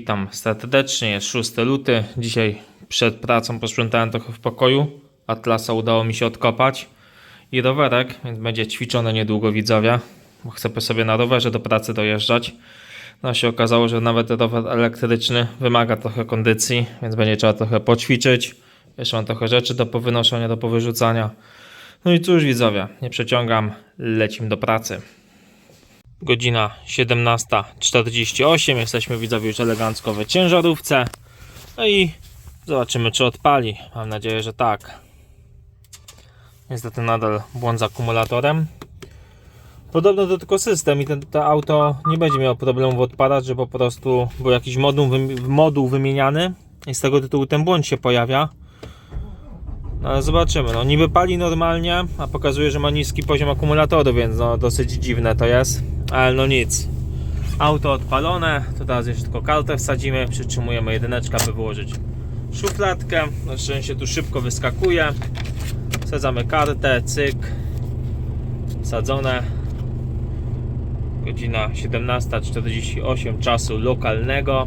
Witam serdecznie, jest 6 luty. Dzisiaj przed pracą posprzątałem trochę w pokoju. Atlasa udało mi się odkopać. I rowerek, więc będzie ćwiczony niedługo widzowie. Bo chcę sobie na rowerze do pracy dojeżdżać. No się okazało, że nawet rower elektryczny wymaga trochę kondycji, więc będzie trzeba trochę poćwiczyć. Jeszcze mam trochę rzeczy do powynoszenia, do powyrzucania. No i cóż widzowie, nie przeciągam, lecimy do pracy. Godzina 17.48. Jesteśmy widzowie już elegancko w ciężarówce. No i zobaczymy, czy odpali. Mam nadzieję, że tak. Niestety nadal błąd z akumulatorem. Podobno to tylko system i to auto nie będzie miało problemu odpadać, że po prostu był jakiś moduł, moduł wymieniany i z tego tytułu ten błąd się pojawia. No ale zobaczymy. No niby pali normalnie, a pokazuje, że ma niski poziom akumulatoru, więc no dosyć dziwne to jest. Ale no nic. Auto odpalone, to teraz jeszcze tylko kartę wsadzimy, przytrzymujemy jedyneczkę, aby wyłożyć szufladkę. Na szczęście tu szybko wyskakuje. Wsadzamy kartę, cyk. Wsadzone. Godzina 17.48 czasu lokalnego.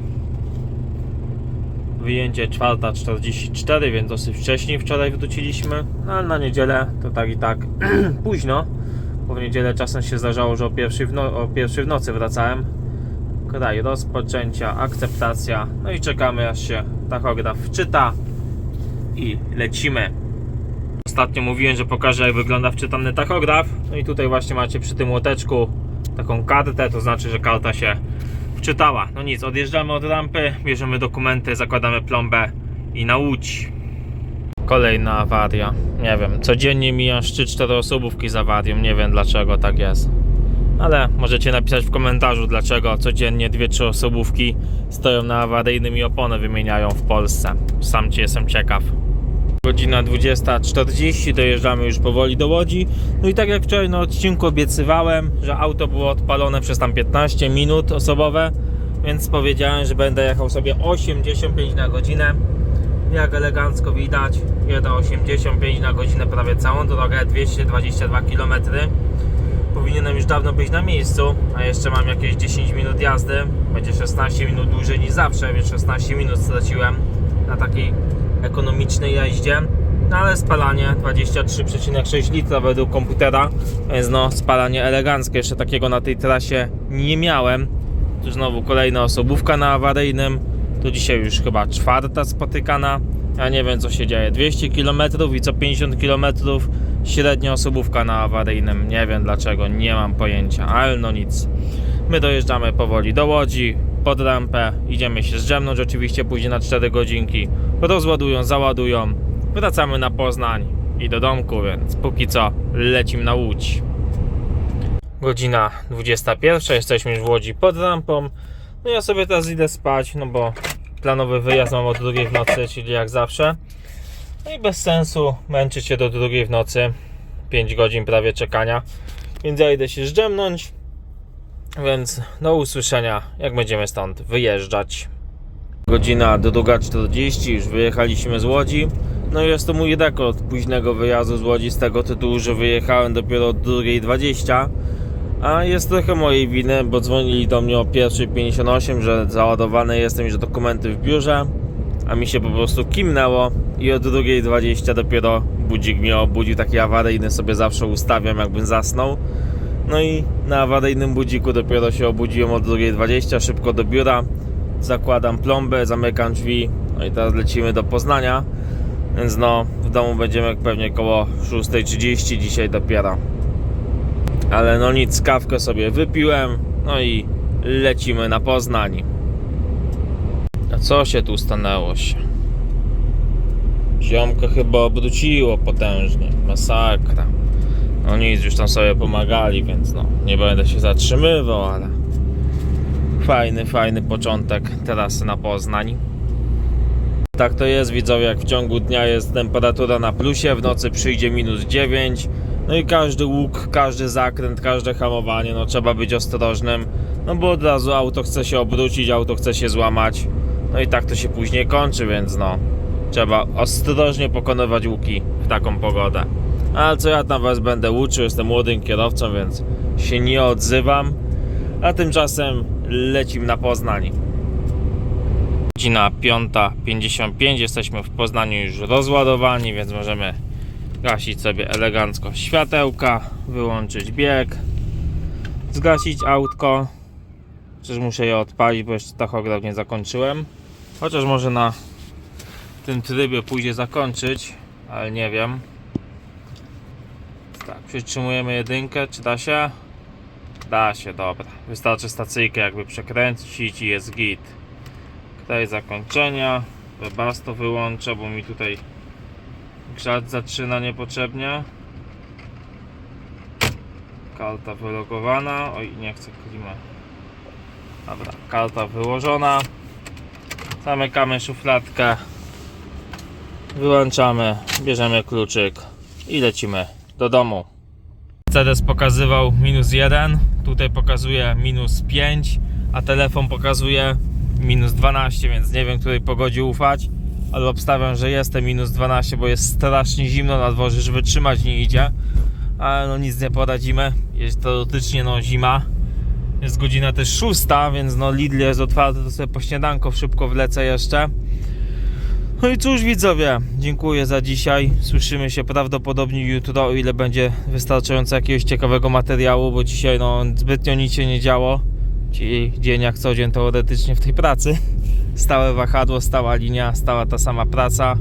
Wyjęcie 4.44, więc dosyć wcześnie wczoraj wróciliśmy. No ale na niedzielę to tak i tak późno. Bo w niedzielę czasem się zdarzało, że o pierwszej w, no, o pierwszej w nocy wracałem. Kraj rozpoczęcia, akceptacja. No i czekamy aż się tachograf wczyta. I lecimy. Ostatnio mówiłem, że pokażę jak wygląda wczytany tachograf. No i tutaj właśnie macie przy tym łoteczku taką kartę, to znaczy, że karta się wczytała. No nic, odjeżdżamy od rampy, bierzemy dokumenty, zakładamy plombę i na łódź. Kolejna awaria. Nie wiem, codziennie mijam 3-4 osobówki z awarią, nie wiem dlaczego tak jest. Ale możecie napisać w komentarzu, dlaczego codziennie 2-3 osobówki stoją na awaryjnym i opony wymieniają w Polsce. Sam ci jestem ciekaw. Godzina 20.40, dojeżdżamy już powoli do Łodzi. No i tak jak wczoraj na odcinku obiecywałem, że auto było odpalone przez tam 15 minut osobowe, więc powiedziałem, że będę jechał sobie 85 na godzinę. Jak elegancko widać, jedę 85 na godzinę prawie całą drogę, 222 km. Powinienem już dawno być na miejscu, a jeszcze mam jakieś 10 minut jazdy. Będzie 16 minut dłużej niż zawsze, więc 16 minut straciłem na takiej ekonomicznej jeździe. No ale spalanie 23,6 litra według komputera, więc no spalanie eleganckie. Jeszcze takiego na tej trasie nie miałem. Tu znowu kolejna osobówka na awaryjnym. Tu dzisiaj już chyba czwarta spotykana. Ja nie wiem co się dzieje. 200 km i co 50 km średnia osobówka na awaryjnym. Nie wiem dlaczego, nie mam pojęcia, ale no nic. My dojeżdżamy powoli do Łodzi, pod rampę, idziemy się zdrzemnąć oczywiście później na 4 godzinki. Rozładują, załadują, wracamy na Poznań i do domku, więc póki co lecimy na Łódź. Godzina 21, jesteśmy już w Łodzi pod rampą. No ja sobie teraz idę spać, no bo planowy wyjazd mam o drugiej w nocy, czyli jak zawsze. No i bez sensu męczyć się do drugiej w nocy. 5 godzin prawie czekania. Więc ja idę się zdrzemnąć. Więc do usłyszenia, jak będziemy stąd wyjeżdżać. Godzina do 2.40, już wyjechaliśmy z Łodzi. No i jest to mój rekord późnego wyjazdu z Łodzi z tego tytułu, że wyjechałem dopiero o 2.20. A jest trochę mojej winy, bo dzwonili do mnie o 1.58, że załadowany jestem już dokumenty w biurze, a mi się po prostu kimnęło i o 2.20 dopiero budzik mnie obudził, taki awaryjny sobie zawsze ustawiam, jakbym zasnął. No i na awaryjnym budziku dopiero się obudziłem o 2.20, szybko do biura, zakładam plombę, zamykam drzwi, no i teraz lecimy do Poznania, więc no w domu będziemy pewnie koło 6.30 dzisiaj dopiero. Ale no nic, kawkę sobie wypiłem, no i lecimy na Poznań. A co się tu stanęło się? Ziomka chyba obróciło potężnie, masakra. No nic, już tam sobie pomagali, więc no, nie będę się zatrzymywał, ale fajny, fajny początek trasy na Poznań. Tak to jest, widzowie, jak w ciągu dnia jest temperatura na plusie, w nocy przyjdzie minus 9. No i każdy łuk, każdy zakręt, każde hamowanie, no trzeba być ostrożnym, no bo od razu auto chce się obrócić, auto chce się złamać. No i tak to się później kończy, więc no trzeba ostrożnie pokonywać łuki w taką pogodę. Ale co ja tam was będę uczył, jestem młodym kierowcą, więc się nie odzywam. A tymczasem lecim na Poznań. Godzina 5.55, jesteśmy w Poznaniu już rozładowani, więc możemy gasić sobie elegancko światełka, wyłączyć bieg, zgasić autko. Przecież muszę je odpalić, bo jeszcze tachograf nie zakończyłem. Chociaż może na tym trybie pójdzie zakończyć, ale nie wiem. Tak, przytrzymujemy jedynkę, czy da się? Da się, dobra. Wystarczy stacyjkę jakby przekręcić i jest git. Kraj zakończenia. Webasto wyłączę, bo mi tutaj grzać zaczyna niepotrzebnie. Karta wylogowana. Oj, nie chcę klimę. Dobra, karta wyłożona. Zamykamy szufladkę. Wyłączamy, bierzemy kluczyk i lecimy do domu. Mercedes pokazywał minus 1, tutaj pokazuje minus 5, a telefon pokazuje minus 12, więc nie wiem której pogodzie ufać, ale obstawiam, że jest te minus 12, bo jest strasznie zimno na dworze, że wytrzymać nie idzie, ale no nic nie poradzimy, jest teoretycznie no zima, jest godzina też 6, więc no Lidl jest otwarty, to sobie po śniadanko szybko wlecę jeszcze. No i cóż widzowie, dziękuję za dzisiaj. Słyszymy się prawdopodobnie jutro, o ile będzie wystarczająco jakiegoś ciekawego materiału, bo dzisiaj no zbytnio nic się nie działo. Czyli dzień jak co dzień teoretycznie w tej pracy. Stałe wahadło, stała linia, stała ta sama praca.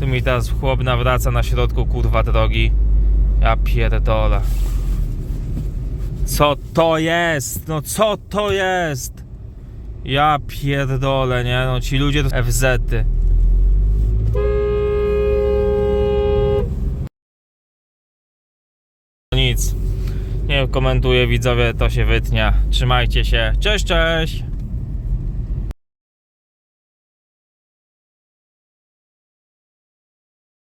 Tu mi teraz chłop nawraca na środku kurwa drogi. Ja pierdolę. Co to jest? No co to jest? Ja pierdolę, nie? No ci ludzie to FZ-y. Nic. Nie komentuję widzowie, to się wytnie. Trzymajcie się. Cześć, cześć!